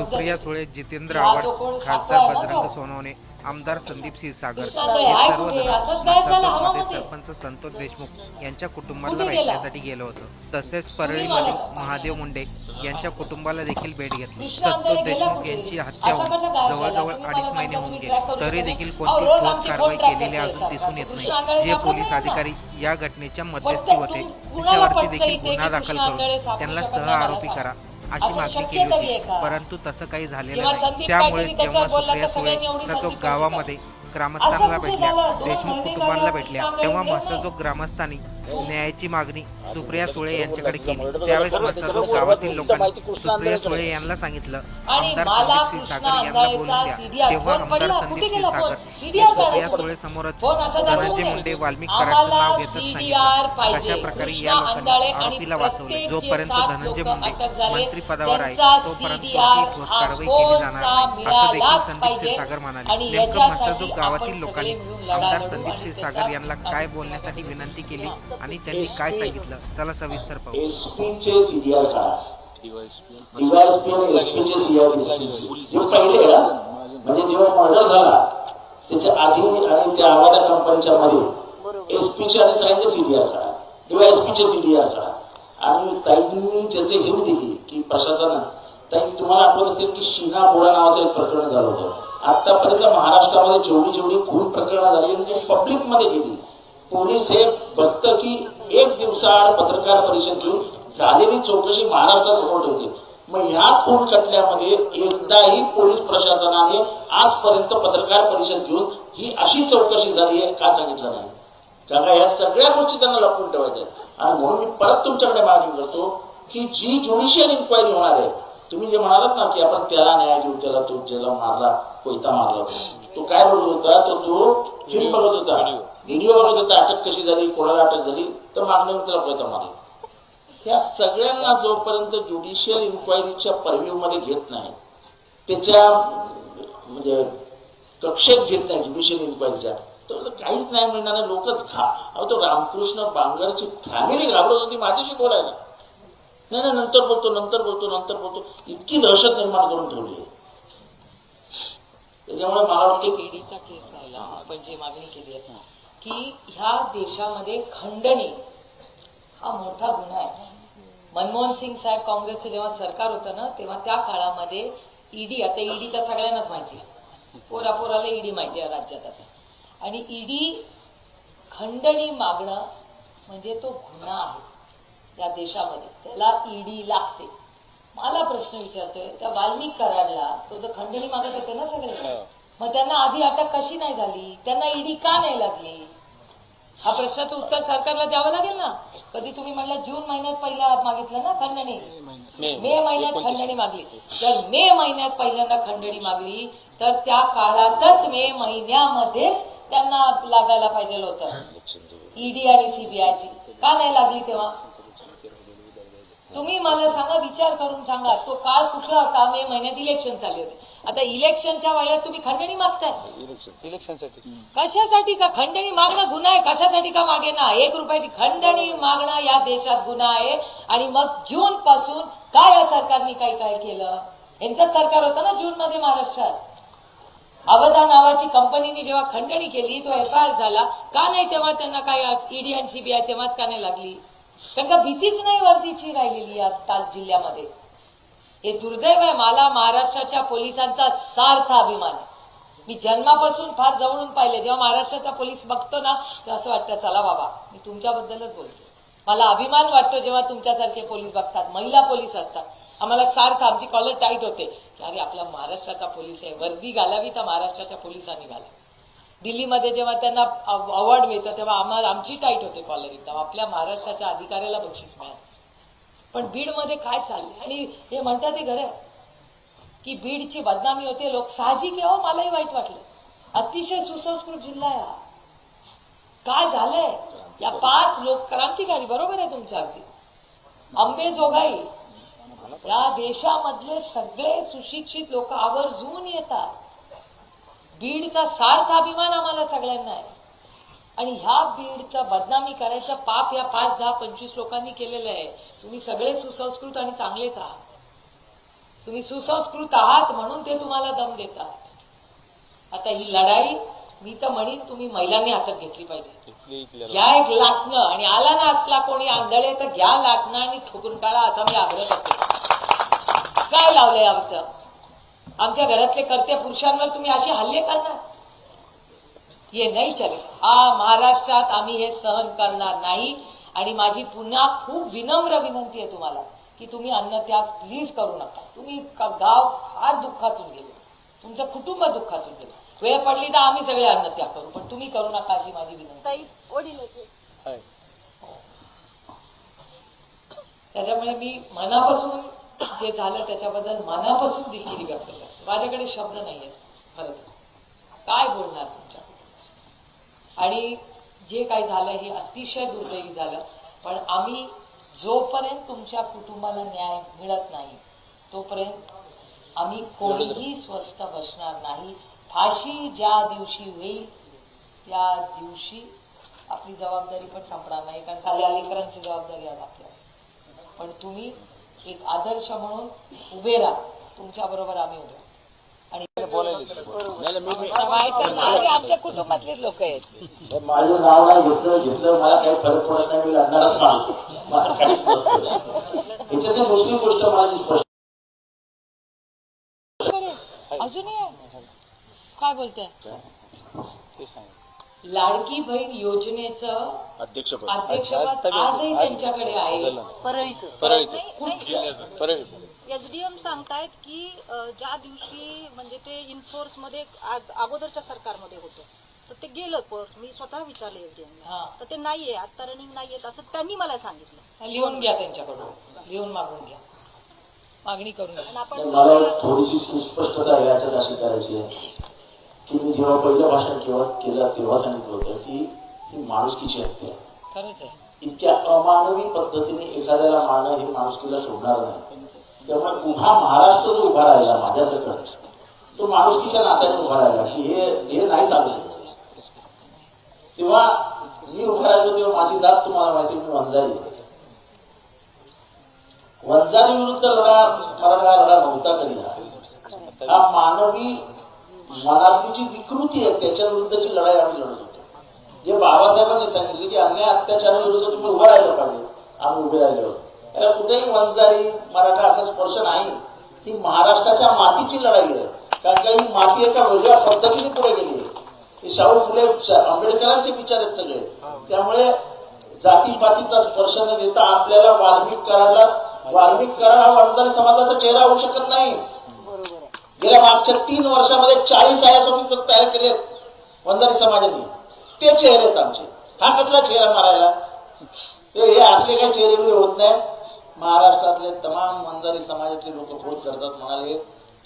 सुप्रिया सुळे जितेंद्र आव्हाड खासदार बजरंग. सोनवणे आमदार संदीप कृष्णाने हे झालं? मसाजोगमध्ये हवामध्ये? सरपंच संतोष देशमुख यांच्या कुटुंबाला? भेटण्यासाठी गेलं? होतं. तसेच परळीमधील महादेव मुंडे यांच्या कुटुंबाला देखील भेट घेतली. संतोष देशमुख यांची हत्या होऊन जवळजवळ अडीच महिने होऊन गेले. तरी देखील कोणती ठोस कारवाई केलेली अजून दिसून येत नाही. जे पोलीस अधिकारी या घटनेच्या मध्यस्थी होते त्यांच्यावरती देखील गुन्हा दाखल करून त्यांना सह आरोपी करा. अशी मागणी केली होती. परंतु तसं काही झालेलं नाही. त्यामुळे जेव्हा सुप्रिया सुळेचा जो गावामध्ये ग्रामस्थांना भेटल्या देशमुख कुटुंबाला भेटल्या. तेव्हा म्हसजोग ग्रामस्थांनी न्यायाची मागणी सुप्रिया सुळे यांच्याकडे केली. त्यावेळेस म्हसजोग गावातील लोकांनी सुप्रिया सुळे यांना सांगितलं. आमदार संदीप क्षीरसागर यांना बोलून द्या. तेव्हा आमदार संदीप क्षीरसागर हे सुप्रिया सुळे समोरच धनंजय मुंडे वाल्मिक कराडचं नाव घेतच सांगितलं. कशा प्रकारे या लोकांनी आरोपीला वाचवले? जोपर्यंत धनंजय मुंडे मंत्री पदावर आहे तोपर्यंत कोणतीही ठोस कारवाई केली जाणार नाही. असं देखील संदीप क्षीरसागर म्हणाले. नेमकं म्हसजोग गावातील लोकांनी आमदार संदीप क्षीरसागर यांना काय बोलण्यासाठी विनंती केली? आणि त्यांनी काय सांगितलं? चला सविस्तर पाहू. एसपीचे सीडीआर काढा डीवायएसपी आणि एसपीचे सीआर हे पहिले ना? म्हणजे जेव्हा मर्डर झाला त्याच्या आधी आणि त्या आवाजा कंपनीच्या मध्ये एसपीचे आणि सगळ्यांचे सीडीआर काढा डीवायएसपीचे सीडीआर काढा आणि ताईंनी ज्याचे हे दिली की ताई तुम्हाला आठवत असेल की शीना बोरा नावाचं एक प्रकरण झालं होतं. आतापर्यंत महाराष्ट्रामध्ये जेवढी जेवढी खून प्रकरणं झाली ती पब्लिकमध्ये गेली पोलीस हे बघत की एक दिवसाआड पत्रकार परिषद घेऊन झालेली चौकशी महाराष्ट्रासमोर ठेवते. मग ह्या खून खटल्यामध्ये एकदाही पोलीस प्रशासनाने आजपर्यंत पत्रकार परिषद घेऊन ही अशी चौकशी झाली आहे का सांगितलं नाही. कारण या सगळ्या गोष्टी त्यांना लपवून ठेवायच्या आणि म्हणून मी परत तुमच्याकडे मागणी करतो की जी ज्युडिशियल इन्क्वायरी होणार आहे तुम्ही जे म्हणालात ना की आपण त्याला न्याय देऊ त्याला तो ज्याला मारला कोयता मारला तो. तो काय बोलत होता? तर तो फिल्म बघत होता. व्हिडिओमध्ये तर अटक कशी झाली कोणाला अटक झाली तर मागण्यानंतर त्याला कोयता ह्या सगळ्यांना जोपर्यंत ज्युडिशियल इन्क्वायरीच्या परव्ह्यू मध्ये घेत नाही त्याच्या म्हणजे कक्षेत घेत नाही ज्युडिशियल इन्क्वायरीच्या तर काहीच नाही मिळणार लोकच खा. अहो तो रामकृष्ण बांगरची फॅमिली घाबरत होती माझ्याशी बोलायला. नाही नाही नंतर बोलतो नंतर बोलतो नंतर बोलतो. इतकी दहशत निर्माण करून ठेवली आहे. त्याच्यामुळे मला वाटतं केस राहिला आपण जे मागणी केली आहे की ह्या देशामध्ये खंडणी हा मोठा गुन्हा आहे. मनमोहन सिंग साहेब काँग्रेसचं जेव्हा सरकार होतं ना तेव्हा त्या काळामध्ये ईडी आता ईडी तर सगळ्यांनाच माहिती आहे. पोरा पोराला ईडी माहिती आहे राज्यात आता. आणि ईडी खंडणी मागणं म्हणजे तो गुन्हा आहे या देशामध्ये. त्याला ईडी लागते. मला प्रश्न विचारतोय त्या वाल्मिक कराडला तो जर खंडणी मागत होते ना सगळे? हो. मग त्यांना आधी अटक कशी नाही झाली? त्यांना ईडी का नाही लागली? हा प्रश्नाचं उत्तर सरकारला द्यावं लागेल ना? कधी तुम्ही म्हणलं जून महिन्यात पहिला मागितलं ना खंडणी? मे महिन्यात. खंडणी मागली. जर मे महिन्यात पहिल्यांदा खंडणी मागली तर त्या काळातच मे महिन्यामध्येच त्यांना लागायला पाहिजे होतं. ईडी आणि सीबीआयची. का नाही लागली तेव्हा? तुम्ही मला सांगा विचार करून सांगा. तो काळ कुठला होता? मे महिन्यात इलेक्शन चालले होते. आता इलेक्शनच्या वेळेत तुम्ही खंडणी मागताय. इलेक्शनसाठी कशासाठी का? खंडणी मागणं गुन्हा आहे. कशासाठी का मागे ना? एक रुपयाची खंडणी मागणं या देशात गुन्हा आहे. आणि मग जून पासून काय या सरकारने काही काय केलं? यांचंच सरकार होतं ना जून मध्ये महाराष्ट्रात. अवधा नावाची कंपनीने जेव्हा खंडणी केली तो एफ आय आर झाला. का नाही तेव्हा त्यांना काय ईडी आणि सीबीआय तेव्हाच का नाही लागली? कारण का भीतीच नाही वर्दीची राहिलेली या ताक जिल्ह्यामध्ये? हे दुर्दैव आहे मला महाराष्ट्राच्या पोलिसांचा सार्थ अभिमान. मी जन्मापासून फार जवळून पाहिले. जेव्हा महाराष्ट्राचा पोलीस बघतो ना तेव्हा असं वाटतं चला बाबा मी तुमच्याबद्दलच बोलतो. मला अभिमान वाटतो जेव्हा तुमच्यासारखे पोलीस बघतात. महिला पोलीस असतात. आम्हाला सार्थ आमची कॉलर टाईट होते. की अरे आपला महाराष्ट्राचा पोलीस आहे. वर्दी घालावी तर महाराष्ट्राच्या पोलिसांनी घालावी. दिल्लीमध्ये जेव्हा त्यांना अवॉर्ड मिळतं तेव्हा आम्हाला आमची टाईट होते कॉलर एकदम आपल्या महाराष्ट्राच्या अधिकाऱ्याला बक्षीस मिळालं. पण बीडमध्ये काय चाललंय? आणि हे म्हणतात ते खरं की बीडची बदनामी होते लोक साहजिक आहे हो मलाही वाईट वाटलं. अतिशय सुसंस्कृत जिल्हा आहे हा. काय झालंय? या पाच लोक क्रांतिकारी बरोबर आहे तुमच्या अगदी. अंबेजोगाई या देशामधले सगळे सुशिक्षित लोक आवर्जून येतात. बीडचा सार्थ अभिमान आम्हाला सगळ्यांना आहे. आणि ह्या बीडचा बदनामी करायचं पाप या पाच दहा पंचवीस लोकांनी केलेलं आहे. तुम्ही सगळे सुसंस्कृत आणि चांगलेच आहात. तुम्ही सुसंस्कृत आहात म्हणून ते तुम्हाला दम देतात. आता ही लढाई मी तर म्हणीन तुम्ही महिलांनी हातात घेतली पाहिजे. घ्या एक लाटणं आणि आला ना असला कोणी आंधळे तर घ्या लाटणं आणि ठोकून टाळा असा मी आग्रह करते. काय लावलंय आमचं? आमच्या घरातले कर्ते पुरुषांवर तुम्ही असे हल्ले करणार? ये नाही चले. हा महाराष्ट्रात आम्ही हे सहन करणार नाही. आणि माझी पुन्हा खूप विनम्र विनंती आहे तुम्हाला की तुम्ही अन्नत्याग प्लीज करू नका. तुम्ही गाव फार दुःखातून गेले. तुमचं कुटुंब दुःखातून गेलं. वेळ पडली तर आम्ही सगळे अन्नत्याग करू पण तुम्ही करू नका अशी माझी विनंती. त्याच्यामुळे मी मनापासून जे झालं त्याच्याबद्दल मनापासून दिलगिरी व्यक्त करते. माझ्याकडे शब्द नाहीये खरं तर. काय बोलणार तुमच्या आणि जे काही झालं हे अतिशय दुर्दैवी झालं पण आम्ही जोपर्यंत तुमच्या कुटुंबाला न्याय मिळत नाही तोपर्यंत आम्ही कोणीही स्वस्थ बसणार नाही. फाशी ज्या दिवशी होईल त्या दिवशी आपली जबाबदारी पण संपणार नाही कारण खाली अलीकरांची जबाबदारी आज आपल्या पण तुम्ही एक आदर्श म्हणून उभे राहा. तुमच्या बरोबर आम्ही उभे आणि आमच्या कुटुंबातलेच लोक आहेत. माझं नाव नाही घेतलं घेतलं मला काही फरक पडत नाही मी लढणारच याच्यातली दुसरी गोष्ट माझी स्पष्ट अजूनही आहे काय बोलताय? लाडकी बहीण योजनेचं अध्यक्षपद. अध्यक्षपद आजही त्यांच्याकडे आहे. परळीचं. परळीचं. परळी एसडीएम सांगतायत की ज्या दिवशी म्हणजे ते इन्फोर्समध्ये अगोदरच्या सरकारमध्ये होतं तर ते गेलं कोर्स मी स्वतः विचारले एसडीएम हा. तर ते नाहीये आता रनिंग नाहीये असं त्यांनी मला सांगितलं. लिहून घ्या त्यांच्याकडून. लिहून मागून घ्या. मागणी करून आपण थोडीशी सुस्पष्टता याच्यात अशी करायची आहे. की मी जेव्हा पहिलं भाषण केव्हा केलं तेव्हा सांगितलं होतं की ही माणुसकीची हत्या आहे. खरंच आहे. इतक्या अमानवी पद्धतीने एखाद्याला मारणं हे माणुसकीला शोभणार नाही. त्यामुळे उभा महाराष्ट्र जो उभा राहिला माझ्यासारखा तो माणुसकीच्या नात्याने उभा राहिला की हे हे नाही चाललं तेव्हा मी उभा राहिलो तेव्हा माझी जात तुम्हाला माहिती मी वंजारी वंजारी विरुद्ध लढा मराठा लढा नव्हता कधी हा मानवी मनातली जी विकृती आहे त्याच्या विरुद्धची लढाई आम्ही लढत होतो. जे बाबासाहेबांनी सांगितले की अन्याय अत्याचाराविरुद्ध तुम्ही उभं राहिलं पाहिजे आम्ही उभे राहिलो होतो. त्याला कुठेही वंजारी मराठा असा स्पर्श नाही. ही महाराष्ट्राच्या मातीची लढाई आहे. कारण का ही माती एका वेगळ्या पद्धतीने पुढे गेली आहे. शाहू फुले आंबेडकरांचे विचार आहेत सगळे. त्यामुळे जातीपातीचा स्पर्श न देता आपल्याला वाल्मिक कराडला वाल्मिक कराड हा वंजारी समाजाचा चेहरा होऊ शकत नाही. गेल्या मागच्या तीन वर्षामध्ये चाळीस आय एस तयार केले वंजारी समाजाने. ते चेहरे आहेत आमचे. हा कसला चेहरा मारायला? ते हे असले काही चेहरे होत नाही. महाराष्ट्रातले तमाम वंजारी समाजातले लोक फोन करतात म्हणाले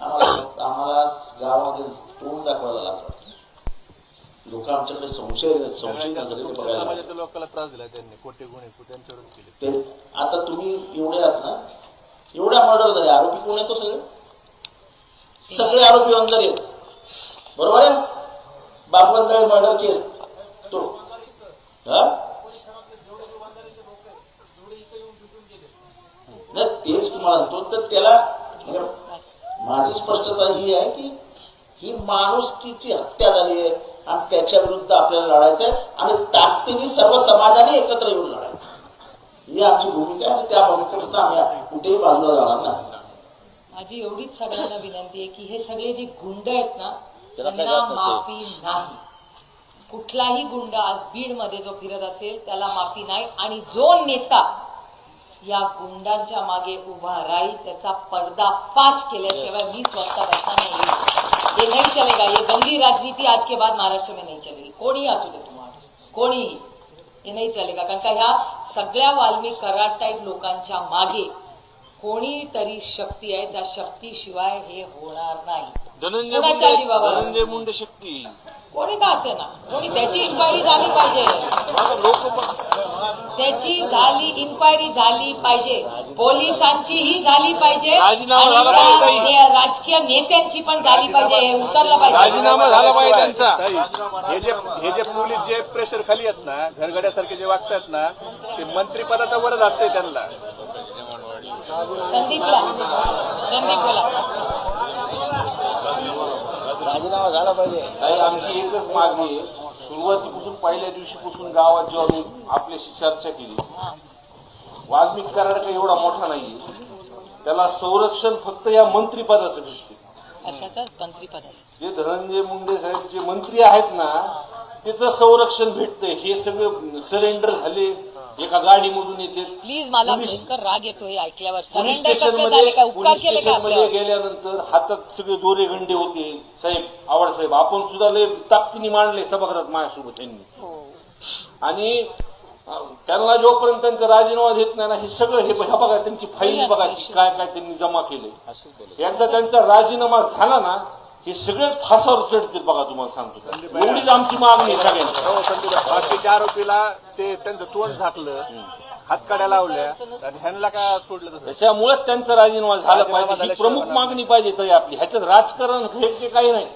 आम्हाला आम्हाला गावामध्ये तोंड दाखवायला लाज वाटते. लोक आमच्याकडे संशय संशय नजरेने लोकांना त्रास दिला त्यांनी कोटे गुन्हे आता तुम्ही एवढे आहात ना एवढ्या मर्डर झाले आरोपी कोण आहे तो सगळे? सगळे आरोपी वंजारी आहेत. बरोबर आहे? बापवंजारी मर्डर केस तो. हा? नाही तेच तुम्हाला सांगतो. तर त्याला माझी स्पष्टता ही आहे की ही माणुसकीची हत्या झाली आहे आणि त्याच्या विरुद्ध आपल्याला लढायचं आहे आणि ताकदीने सर्व समाजाने एकत्र येऊन लढायचं ही आमची भूमिका आहे आणि त्या भूमिकेपासून आम्ही कुठेही बाजूला जाणार नाही. माझी एवढीच सगळ्यांना विनंती आहे की हे सगळे जे गुंड आहेत ना त्यांना. माफी नाही. कुठलाही गुंड आज बीडमध्ये जो फिरत असेल त्याला माफी नाही. आणि जो नेता या गुंडांच्या मागे उभा राहील त्याचा पर्दाफाश केल्याशिवाय मी स्वतः रस्ता नाही ये नहीं चलेगा. ये गंदी राजनीति आज के बाद महाराष्ट्र में नहीं चलेगी. कोणी असू दे तुम्हाला? कोणीही हे नाही चलेगा. कारण का ह्या सगळ्या वाल्मिक कराड टाईप लोकांच्या मागे कोणीतरी शक्ती आहे. त्या शक्तीशिवाय हे होणार नाही. धनंजय कोणाच्या मुंडे जीवावर? धनंजय मुंडे शक्ती. कोणी का असे ना कोणी त्याची इन्क्वायरी झाली पाहिजे? लोक त्याची झाली इन्क्वायरी झाली पाहिजे. पोलिसांचीही झाली पाहिजे राजीनामा आणि झाला त्या पाहिजे. राजकीय नेत्यांची पण झाली पाहिजे हे उतरलं पाहिजे. राजीनामा झाला पाहिजे त्यांचा. हे जे हे जे पोलीस जे प्रेशर खाली आहेत ना घरगड्यासारखे जे वागतात ना ते मंत्रिपदाचा वरच असते त्यांना. संदीपला. संदीप बोला ताई आमची एकच मागणी आहे. सुरुवातीपासून पहिल्या दिवशीपासून गावात जेव्हा मी आपल्याशी चर्चा केली वाल्मिक कराड काही एवढा मोठा नाहीये. त्याला संरक्षण फक्त या मंत्रीपदाचं भेटते. मंत्रीपदाचं जे धनंजय मुंडे साहेब जे मंत्री आहेत ना त्याचं संरक्षण भेटतंय. हे सगळे सरेंडर झाले. एका गाडीमधून येते. प्लीज मला पोलीस- भयंकर राग येतोय ऐकल्यावर. पोलीस सरेंडर स्टेशन कसं झाले का मध्ये उपकार पोलीस केले का स्टेशनमध्ये आपल्यावर? गेल्यानंतर हातात सगळे दोरे गंडे होते. साहेब आवड साहेब आपण सुद्धा लय ताकदीने मांडले सभागृहात माझ्यासोबत यांनी. हो. आणि अं, त्यांना जोपर्यंत त्यांचा राजीनामा देत नाही ना हे सगळं हे ह्या बघा त्यांची फाईल बघा ती काय काय त्यांनी जमा केले एकदा त्यांचा राजीनामा झाला ना हे सगळे फासावर चढतील बघा तुम्हाला सांगतो. एवढीच आमची मागणी आहे सगळ्यांची. हो, संदीप, बाकीच्या आरोपीला ते त्यांचं तोंड झाकलं हातकाड्या लावल्या आणि ह्यांना का सोडलं तसं? त्याच्यामुळे त्यांचा राजीनामा झाला पाहिजे. ही प्रमुख मागणी पाहिजे तरी आपली. ह्याच्यात राजकारण हे ते काही नाही.